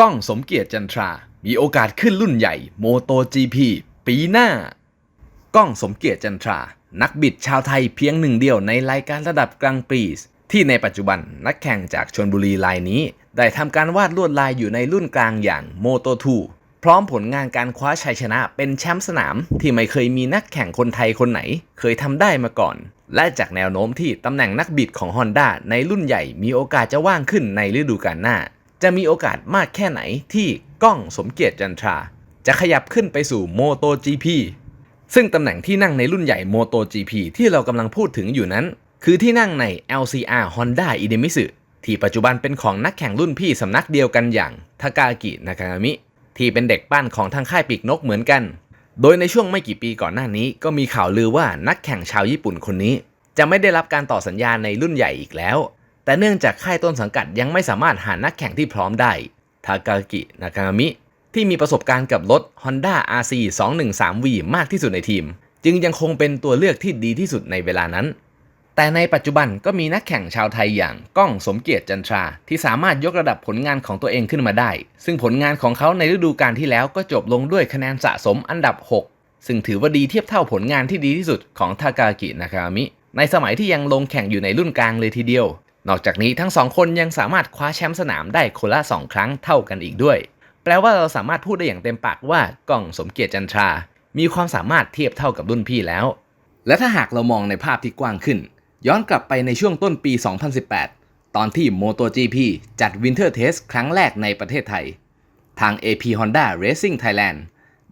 ก้องสมเกียรติจันทรา มีโอกาสขึ้นรุ่นใหญ่โมโต GP ปีหน้า ก้องสมเกียรติจันทรา นักบิดชาวไทยเพียงหนึ่งเดียวในรายการระดับกลางปีสที่ในปัจจุบันนักแข่งจากชนบุรีรายนี้ ได้ทำการวาดลวดลายอยู่ในรุ่นกลางอย่างโมโต2พร้อมผลงานการคว้าชัยชนะเป็นแชมป์สนามที่ไม่เคยมีนักแข่งคนไทยคนไหน เคยทำได้มาก่อน และจากแนวโน้มที่ตำแหน่งนักบิดของ Honda ในรุ่นใหญ่มีโอกาสจะว่างขึ้นในฤดูกาลหน้า จะมีโอกาสมากแค่ไหนที่ก้องสมเกียรติจันทรา จะขยับขึ้นไปสู่โมโต GP ซึ่งตำแหน่งที่นั่งในรุ่นใหญ่ Moto GP ที่เรากำลังพูดถึงอยู่นั้น คือที่นั่งใน LCR Honda i d e m i s u ที่ปัจจุบันเป็นของนักแข่งรุ่นพี่สำนักเดียวกันอย่างทากากินากางามิ ที่เป็นเด็กปั้นของทางค่ายปีกนกเหมือนกัน โดยในช่วงไม่กี่ปีก่อนหน้านี้ ก็มีข่าวลือว่านักแข่งชาวญี่ปุ่นคนนี้ จะไม่ได้รับการต่อสัญญาในรุ่นใหญ่อีกแล้ว แต่เนื่องจากค่ายต้นสังกัดยังไม่สามารถหานักแข่งที่พร้อมได้ ทากากิ นากางามิ ที่มีประสบการณ์กับรถ Honda RC 213V มากที่สุดในทีม จึงยังคงเป็นตัวเลือกที่ดีที่สุดในเวลานั้น แต่ในปัจจุบันก็มีนักแข่งชาวไทยอย่างก้องสมเกียรติจันทรา ที่สามารถยกระดับผลงานของตัวเองขึ้นมาได้ ซึ่งผลงานของเขาในฤดูกาลที่แล้วก็จบลงด้วยคะแนนสะสมอันดับ 6 ซึ่งถือว่าดีเทียบเท่าผลงานที่ดีที่สุดของทากากิ นากามิ ในสมัยที่ยังลงแข่งอยู่ในรุ่นกลางเลยทีเดียว นอกจากนี้ทั้งสองคนยังสามารถคว้าแชมป์สนามได้คนละสองครั้งเท่ากันอีกด้วย แปลว่าเราสามารถพูดได้อย่างเต็มปากว่าก้องสมเกียรติจันทรา มีความสามารถเทียบเท่ากับรุ่นพี่แล้ว และถ้าหากเรามองในภาพที่กว้างขึ้น ย้อนกลับไปในช่วงต้นปี 2018 ตอนที่ MotoGP จัด Winter Test ครั้งแรกในประเทศไทย ทาง AP Honda Racing Thailand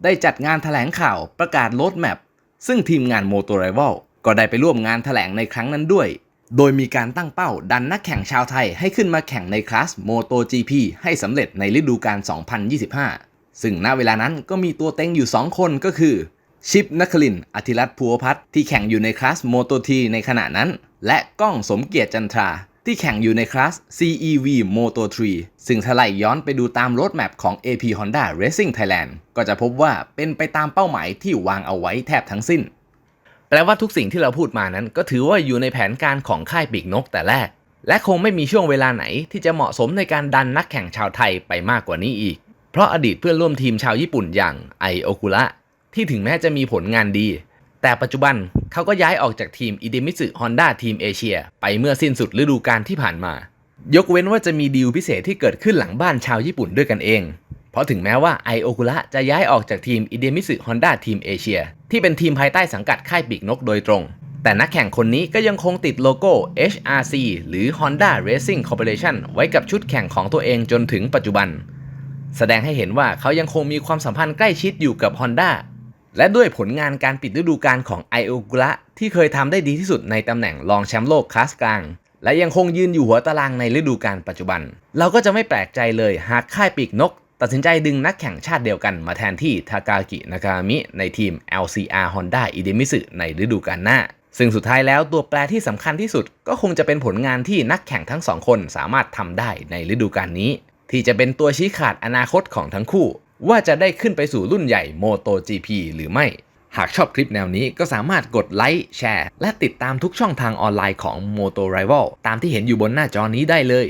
ได้จัดงานถแถลงข่าวประกาศโ o ดแม p ซึ่งทีมงาน Moto Rival ก็ได้ไปร่วมงานถแถลงในครั้งนั้นด้วย โดยมีการตั้งเป้าดันนักแข่งชาวไทยให้ขึ้นมาแข่งในคลาส MotoGP ให้สำเร็จในฤดูกาล 2025 ซึ่งณเวลานั้นก็มีตัวเต็งอยู่ 2 คนก็คือ ชิปนัคลินอธิรัตน์ภูวพัฒน์ที่แข่งอยู่ในคลาส Moto T ในขณะนั้น และก้องสมเกียรติจันทรา ที่แข่งอยู่ในคลาส CEV Moto 3 ซึ่งถ้าไล่ย้อนไปดูตามโรดแมพของ AP Honda Racing Thailand ก็จะพบว่าเป็นไปตามเป้าหมายที่วางเอาไว้แทบทั้งสิ้น แปลว่าทุกสิ่งที่เราพูดมานั้น ก็ถือว่าอยู่ในแผนการของค่ายปีกนกแต่แรก และคงไม่มีช่วงเวลาไหนที่จะเหมาะสมในการดันนักแข่งชาวไทยไปมากกว่านี้อีก เพราะอดีตเพื่อนร่วมทีมชาวญี่ปุ่นอย่างไอโอคุระที่ถึงแม้จะมีผลงานดี แต่ปัจจุบันเขาก็ย้ายออกจากทีมอิเดมิสึฮอนด้าทีมเอเชีย ไปเมื่อสิ้นสุดฤดูกาลที่ผ่านมา ยกเว้นว่าจะมีดีลพิเศษที่เกิดขึ้นหลังบ้านชาวญี่ปุ่นด้วยกันเอง เพราะถึงแม้ว่าไอโอคุระจะย้ายออกจากทีมอิเดมิสึฮอนด้าทีมเอเชีย ที่เป็นทีมภายใต้สังกัดค่ายปีกนกโดยตรง แต่นักแข่งคนนี้ก็ยังคงติดโลโก้ HRC หรือ Honda Racing Corporation ไว้กับชุดแข่งของตัวเองจนถึงปัจจุบัน แสดงให้เห็นว่าเขายังคงมีความสัมพันธ์ใกล้ชิดอยู่กับ Honda และด้วยผลงานการปิดฤดูกาลของไอโอกุระที่เคยทำได้ดีที่สุดในตำแหน่งรองแชมป์โลกคลาสกลาง และยังคงยืนอยู่หัวตารางในฤดูกาลปัจจุบัน เราก็จะไม่แปลกใจเลยหากค่ายปีกนก ตัดสินใจดึงนักแข่งชาติเดียวกันมาแทนที่ทากากินากามิในทีม LCR Honda i d e m i s u ในฤดูกาลหน้า ซึ่งสุดท้ายแล้วตัวแปรที่สำคัญที่สุด ก็คงจะเป็นผลงานที่นักแข่งทั้งสองคนสามารถทำได้ในฤดูกาลนี้ ที่จะเป็นตัวชี้ขาดอนาคตของทั้งคู่ ว่าจะได้ขึ้นไปสู่รุ่นใหญ่ MotoGP หรือไม่ หากชอบคลิปแนวนี้ก็สามารถกดไลค์แชร์ และติดตามทุกช่องทางออนไลน์ของ Moto Rival ตามที่เห็นอยู่บนหน้าจอนี้ได้เลย